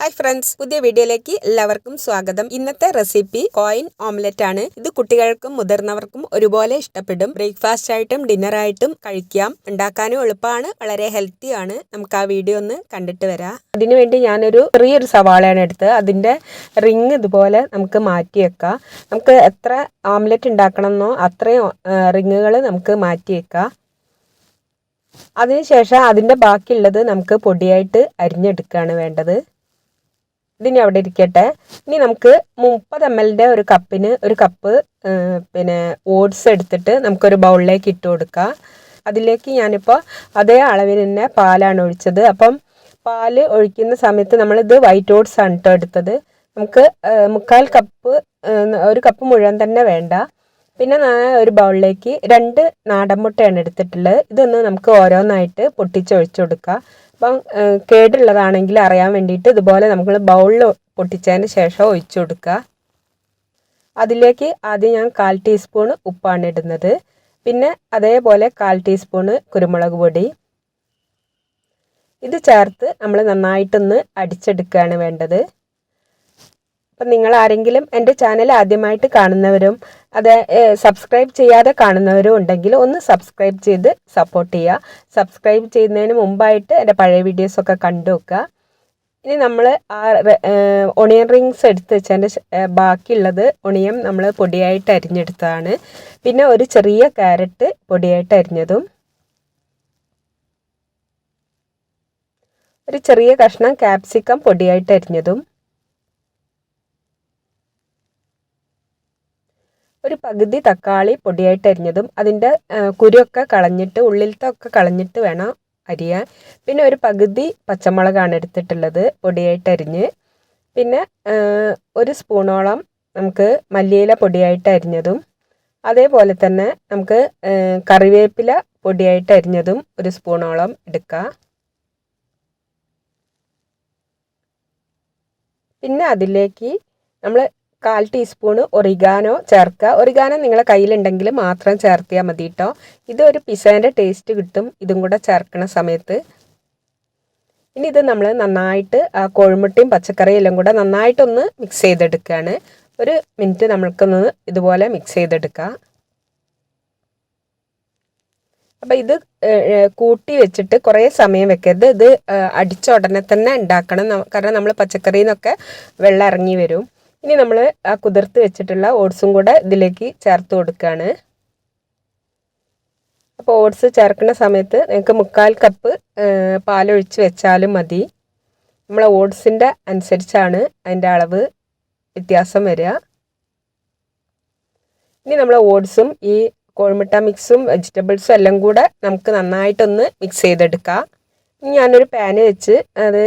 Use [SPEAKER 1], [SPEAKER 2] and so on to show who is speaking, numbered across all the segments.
[SPEAKER 1] Hi friends പുതിയ വീഡിയോയിലേക്ക് എല്ലാവർക്കും സ്വാഗതം. ഇന്നത്തെ റെസിപ്പി കോയിൻ ഓംലെറ്റ് ആണ്. ഇത് കുട്ടികൾക്കും മുതിർന്നവർക്കും ഒരുപോലെ ഇഷ്ടപ്പെടും. ബ്രേക്ക്ഫാസ്റ്റ് ആയിട്ടും ഡിന്നർ ആയിട്ടും കഴിക്കാം. ഉണ്ടാക്കാനും എളുപ്പമാണ് വളരെ ഹെൽത്തി ആണ്. നമുക്ക് ആ വീഡിയോ ഒന്ന് കണ്ടിട്ട് വരാം. അതിനുവേണ്ടി ഞാനൊരു ചെറിയൊരു സവാളയാണ് എടുത്തത്. അതിന്റെ റിങ് ഇതുപോലെ നമുക്ക് മാറ്റി വെക്കാം. നമുക്ക് എത്ര ഓംലെറ്റ് ഉണ്ടാക്കണമെന്നോ അത്രയും റിങ്ങുകൾ നമുക്ക് മാറ്റി വെക്കാം. അതിനുശേഷം അതിന്റെ ബാക്കിയുള്ളത് നമുക്ക് പൊടിയായിട്ട് അരിഞ്ഞെടുക്കുകയാണ് വേണ്ടത്. ഇതിനി അവിടെ ഇരിക്കട്ടെ. ഇനി നമുക്ക് മുപ്പത് എം എല്ലിന്റെ ഒരു കപ്പിന് ഒരു കപ്പ് പിന്നെ ഓട്സ് എടുത്തിട്ട് നമുക്കൊരു ബൗളിലേക്ക് ഇട്ട് കൊടുക്കുക അതിലേക്ക് ഞാനിപ്പോൾ അതേ അളവിൽ തന്നെ പാലാണ് ഒഴിച്ചത്. അപ്പം പാൽ ഒഴിക്കുന്ന സമയത്ത് നമ്മളിത് വൈറ്റ് ഓട്സ് ആണ് കേട്ടോ എടുത്തത്. നമുക്ക് മുക്കാൽ കപ്പ് ഒരു കപ്പ് മുഴുവൻ തന്നെ വേണ്ട. പിന്നെ ഒരു ബൗളിലേക്ക് രണ്ട് നാടൻ മുട്ടയാണ് എടുത്തിട്ടുള്ളത്. ഇതൊന്ന് നമുക്ക് ഓരോന്നായിട്ട് പൊട്ടിച്ചൊഴിച്ചു കൊടുക്കാം. അപ്പം കേടുള്ളതാണെങ്കിൽ അറിയാൻ വേണ്ടിയിട്ട് ഇതുപോലെ നമ്മൾ ബൗളിൽ പൊട്ടിച്ചതിന് ശേഷം ഒഴിച്ചു കൊടുക്കുക. അതിലേക്ക് ആദ്യം ഞാൻ കാൽ ടീസ്പൂൺ ഉപ്പാണ് ഇടുന്നത്. പിന്നെ അതേപോലെ കാൽ ടീസ്പൂൺ കുരുമുളക് പൊടി. ഇത് ചേർത്ത് നമ്മൾ നന്നായിട്ടൊന്ന് അടിച്ചെടുക്കുകയാണ് വേണ്ടത്. അപ്പം നിങ്ങൾ ആരെങ്കിലും എന്റെ ചാനൽ ആദ്യമായിട്ട് കാണുന്നവരും അത് സബ്സ്ക്രൈബ് ചെയ്യാതെ കാണുന്നവരും ഉണ്ടെങ്കിൽ ഒന്ന് സബ്സ്ക്രൈബ് ചെയ്ത് സപ്പോർട്ട് ചെയ്യുക സബ്സ്ക്രൈബ് ചെയ്യുന്നതിന് മുമ്പായിട്ട് എന്റെ പഴയ വീഡിയോസൊക്കെ കണ്ടു വെക്കുക. ഇനി നമ്മൾ ആ ഒണിയൻ റിങ്സ് എടുത്ത് വെച്ചതിന്റെ ബാക്കിയുള്ളത് ഒണിയൻ നമ്മൾ പൊടിയായിട്ട് അരിഞ്ഞെടുത്തതാണ്. പിന്നെ ഒരു ചെറിയ ക്യാരറ്റ് പൊടിയായിട്ട് അരിഞ്ഞതും. ഒരു ചെറിയ കഷ്ണം ക്യാപ്സിക്കം പൊടിയായിട്ട് അരിഞ്ഞതും. ഒരു പകുതി തക്കാളി പൊടിയായിട്ട് അരിഞ്ഞതും അതിന്റെ കുരുവൊക്കെ കളഞ്ഞിട്ട് ഉള്ളിലത്തെ ഒക്കെ കളഞ്ഞിട്ട് വേണം അരിയാൻ പിന്നെ ഒരു പകുതി പച്ചമുളകാണ് എടുത്തിട്ടുള്ളത് പൊടിയായിട്ട് അരിഞ്ഞ്. പിന്നെ ഒരു സ്പൂണോളം നമുക്ക് മല്ലിയില പൊടിയായിട്ട് അരിഞ്ഞതും അതേപോലെ തന്നെ നമുക്ക് കറിവേപ്പില പൊടിയായിട്ട് അരിഞ്ഞതും ഒരു സ്പൂണോളം എടുക്കാം. പിന്നെ അതിലേക്ക് നമ്മൾ കാൽ ടീസ്പൂൺ ഒറിഗാനോ ചേർക്കുക. ഒറിഗാനോ നിങ്ങളെ കയ്യിലുണ്ടെങ്കിൽ മാത്രം ചേർത്തിയാൽ മതി കേട്ടോ ഇതൊരു പിസേന്റെ ടേസ്റ്റ് കിട്ടും. ഇതും കൂടെ ചേർക്കണ സമയത്ത്. ഇനി ഇത് നമ്മൾ നന്നായിട്ട് ആ കോഴിമുട്ടയും പച്ചക്കറിയും എല്ലാം കൂടെ നന്നായിട്ടൊന്ന് മിക്സ് ചെയ്തെടുക്കുകയാണ് ഒരു മിനിറ്റ് നമ്മൾക്കൊന്ന് ഇതുപോലെ മിക്സ് ചെയ്തെടുക്കുക അപ്പോൾ ഇത് കൂട്ടി വെച്ചിട്ട് കുറേ സമയം വെക്കരുത്. ഇത് അടിച്ച ഉടനെ തന്നെ ഉണ്ടാക്കണം. കാരണം നമ്മൾ പച്ചക്കറിയിൽ നിന്നൊക്കെ വെള്ളം ഇറങ്ങി വരും. ഇനി നമ്മൾ ആ കുതിർത്ത് വെച്ചിട്ടുള്ള ഓട്സും കൂടെ ഇതിലേക്ക് ചേർത്ത് കൊടുക്കുകയാണ് അപ്പോൾ ഓട്സ് ചേർക്കുന്ന സമയത്ത് നിങ്ങൾക്ക് മുക്കാൽ കപ്പ് പാലൊഴിച്ച് വെച്ചാലും മതി. നമ്മൾ ഓട്സിന്റെ അനുസരിച്ചാണ് അതിന്റെ അളവ് വ്യത്യാസം വരിക. ഇനി നമ്മൾ ഓട്സും ഈ കോഴിമുട്ട മിക്സും വെജിറ്റബിൾസും എല്ലാം കൂടെ നമുക്ക് നന്നായിട്ടൊന്ന് മിക്സ് ചെയ്തെടുക്കാം. ഇനി ഞാനൊരു പാന് വെച്ച് അത്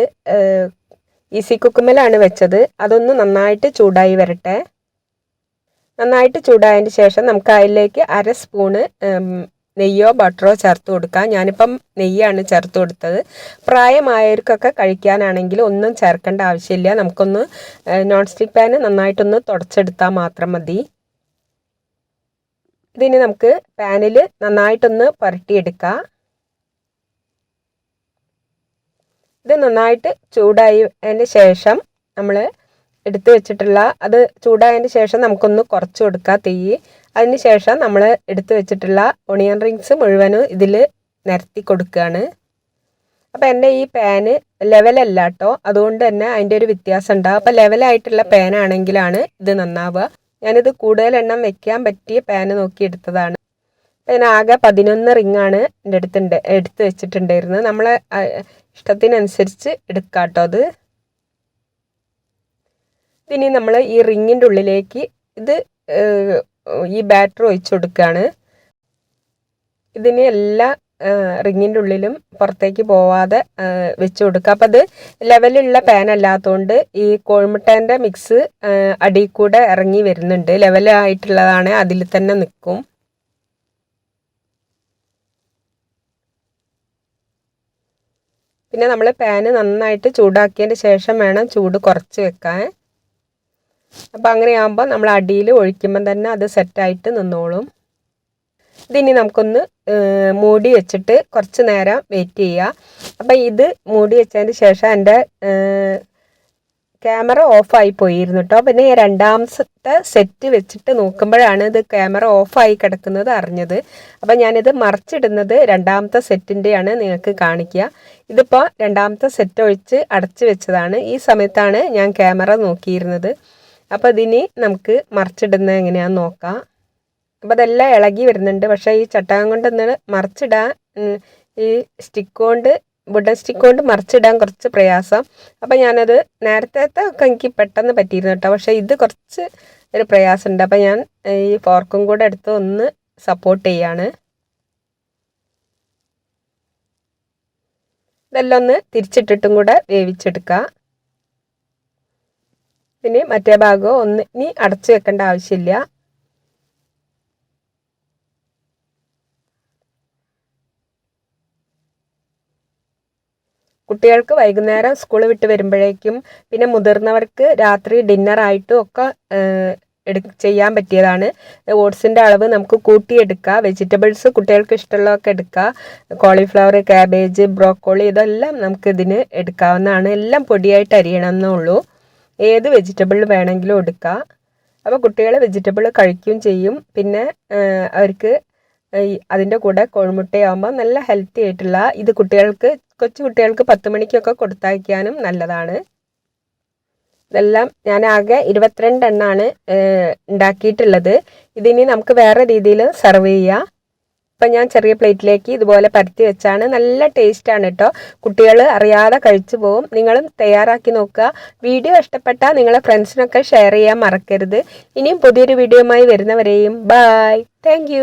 [SPEAKER 1] ഈസി കുക്കുമ്മലാണ് വെച്ചത്. അതൊന്ന് നന്നായിട്ട് ചൂടായി വരട്ടെ. നന്നായിട്ട് ചൂടായതിന് ശേഷം നമുക്ക് അതിലേക്ക് അര സ്പൂണ് നെയ്യോ ബട്ടറോ ചേർത്ത് കൊടുക്കാം. ഞാനിപ്പം നെയ്യാണ് ചേർത്ത് കൊടുത്തത്. പ്രായമായവർക്കൊക്കെ കഴിക്കാനാണെങ്കിൽ ഒന്നും ചേർക്കേണ്ട ആവശ്യമില്ല. നമുക്കൊന്ന് നോൺ സ്റ്റിക്ക് പാന് നന്നായിട്ടൊന്ന് തുടച്ചെടുത്താൽ മാത്രം മതി. ഇതിന് നമുക്ക് പാനിൽ നന്നായിട്ടൊന്ന് പുരട്ടിയെടുക്കാം. ഇത് നന്നായിട്ട് ചൂടായതിന് ശേഷം നമ്മൾ എടുത്തു വെച്ചിട്ടുള്ള അത് ചൂടായതിന് ശേഷം നമുക്കൊന്ന് കുറച്ച് കൊടുക്കുക തീ. അതിന് ശേഷം നമ്മൾ എടുത്തു വെച്ചിട്ടുള്ള ഒണിയൻ റിങ്സ് മുഴുവനും ഇതിൽ നിരത്തി കൊടുക്കുകയാണ് അപ്പോൾ എന്റെ ഈ പാന് ലെവലല്ല കേട്ടോ അതുകൊണ്ട് തന്നെ അതിന്റെ ഒരു വ്യത്യാസം ഉണ്ടാവും അപ്പോൾ ലെവലായിട്ടുള്ള പാനാണെങ്കിലാണ് ഇത് നന്നാവുക. ഞാനിത് കൂടുതൽ എണ്ണം വെക്കാൻ പറ്റിയ പാന് നോക്കി എടുത്തതാണ്. അതിനാകെ പതിനൊന്ന് റിങ്ങാണ് എന്റെ അടുത്തുണ്ട് എടുത്ത് വെച്ചിട്ടുണ്ടായിരുന്നത്. നമ്മളെ ഇഷ്ടത്തിനനുസരിച്ച് എടുക്കാം കേട്ടോ അത്. ഇനി നമ്മൾ ഈ റിങ്ങിന്റെ ഉള്ളിലേക്ക് ഇത് ഈ ബാറ്റർ ഒഴിച്ചു കൊടുക്കുകയാണ്. ഇതിന് എല്ലാ റിങ്ങിന്റെ ഉള്ളിലും പുറത്തേക്ക് പോവാതെ വെച്ച് കൊടുക്കുക. അപ്പം അത് ലെവലുള്ള പാൻ അല്ലാത്തതുകൊണ്ട് ഈ കോഴിമുട്ടേന്റെ മിക്സ് അടിയിൽ കൂടെ ഇറങ്ങി വരുന്നുണ്ട്. ലെവലായിട്ടുള്ളതാണ് അതിൽ തന്നെ നിൽക്കും. പിന്നെ നമ്മൾ പാന് നന്നായിട്ട് ചൂടാക്കിയതിന് ശേഷം വേണം ചൂട് കുറച്ച് വെക്കാൻ. അപ്പോൾ അങ്ങനെയാകുമ്പോൾ നമ്മൾ അടിയിൽ ഒഴിക്കുമ്പോൾ തന്നെ അത് സെറ്റായിട്ട് നിന്നോളും. ഇതിനി നമുക്കൊന്ന് മൂടി വെച്ചിട്ട് കുറച്ച് നേരം വെയിറ്റ് ചെയ്യുക അപ്പം ഇത് മൂടി വെച്ചതിന് ശേഷം എന്റെ ക്യാമറ ഓഫായി പോയിരുന്നു കേട്ടോ പിന്നെ രണ്ടാമത്തെ സെറ്റ് വെച്ചിട്ട് നോക്കുമ്പോഴാണ് ഇത് ക്യാമറ ഓഫായി കിടക്കുന്നത് അറിഞ്ഞത്. അപ്പം ഞാനിത് മറിച്ചിടുന്നത് രണ്ടാമത്തെ സെറ്റിന്റെയാണ് നിങ്ങൾക്ക് കാണിക്കുക. ഇതിപ്പോൾ രണ്ടാമത്തെ സെറ്റ് ഒഴിച്ച് അടച്ചു വെച്ചതാണ്. ഈ സമയത്താണ് ഞാൻ ക്യാമറ നോക്കിയിരുന്നത്. അപ്പോൾ ഇതിന് നമുക്ക് മറിച്ചിടുന്നത് എങ്ങനെയാണെന്ന് നോക്കാം. അപ്പോൾ അതെല്ലാം ഇളകി വരുന്നുണ്ട്. പക്ഷേ ഈ ചട്ടകം കൊണ്ടൊന്ന് മറിച്ചിടാൻ ഈ സ്റ്റിക്ക് കൊണ്ട് വുഡൻ സ്റ്റിക്ക് കൊണ്ട് മറിച്ചിടാൻ കുറച്ച് പ്രയാസം. അപ്പം ഞാനത് നേരത്തെ ഒക്കെ എനിക്ക് പെട്ടെന്ന് പറ്റിയിരുന്നു കേട്ടോ. പക്ഷേ ഇത് കുറച്ച് ഒരു പ്രയാസമുണ്ട്. അപ്പം ഞാൻ ഈ ഫോർക്കും കൂടെ എടുത്ത് ഒന്ന് സപ്പോർട്ട് ചെയ്യാണ്. ഇതെല്ലാം ഒന്ന് തിരിച്ചിട്ടിട്ടും കൂടെ വേവിച്ചെടുക്കുക പിന്നെ മറ്റേ ഭാഗം ഒന്ന് ഇനി അടച്ചു വെക്കേണ്ട ആവശ്യമില്ല. കുട്ടികൾക്ക് വൈകുന്നേരം സ്കൂൾ വിട്ട് വരുമ്പോഴേക്കും പിന്നെ മുതിർന്നവർക്ക് രാത്രി ഡിന്നറായിട്ടും ഒക്കെ എടു ചെയ്യാൻ പറ്റിയതാണ്. ഓട്സിന്റെ അളവ് നമുക്ക് കൂട്ടിയെടുക്കുക വെജിറ്റബിൾസ് കുട്ടികൾക്ക് ഇഷ്ടമുള്ളതൊക്കെ എടുക്കുക കോളിഫ്ലവർ ക്യാബേജ് ബ്രോക്കോളി ഇതെല്ലാം നമുക്ക് ഇതിന് എടുക്കാവുന്നതാണ്. എല്ലാം പൊടിയായിട്ട് അരിയണമെന്നേ ഉള്ളൂ. ഏത് വെജിറ്റബിൾ വേണമെങ്കിലും എടുക്കുക അപ്പോൾ കുട്ടികൾ വെജിറ്റബിൾ കഴിക്കുകയും ചെയ്യും. പിന്നെ അവർക്ക് അതിന്റെ കൂടെ കോഴിമുട്ടയാകുമ്പോൾ നല്ല ഹെൽത്തി ആയിട്ടുള്ള ഇത് കുട്ടികൾക്ക് കൊച്ചു കുട്ടികൾക്ക് പത്ത് മണിക്കൊക്കെ കൊടുത്തയക്കാനും നല്ലതാണ്. ഇതെല്ലാം ഞാൻ ആകെ ഇരുപത്തിരണ്ട് എണ്ണാണ് ഉണ്ടാക്കിയിട്ടുള്ളത്. ഇതിനി നമുക്ക് വേറെ രീതിയിൽ സെർവ് ചെയ്യാം. ഇപ്പം ഞാൻ ചെറിയ പ്ലേറ്റിലേക്ക് ഇതുപോലെ പരത്തി വെച്ചാണ്. നല്ല ടേസ്റ്റാണ് കേട്ടോ കുട്ടികൾ അറിയാതെ കഴിച്ചു പോകും നിങ്ങളും തയ്യാറാക്കി നോക്കുക. വീഡിയോ ഇഷ്ടപ്പെട്ടാൽ നിങ്ങളെ ഫ്രണ്ട്സിനൊക്കെ ഷെയർ ചെയ്യാൻ മറക്കരുത്. ഇനിയും പുതിയൊരു വീഡിയോയുമായി വരുന്നവരെയും ബായ് താങ്ക്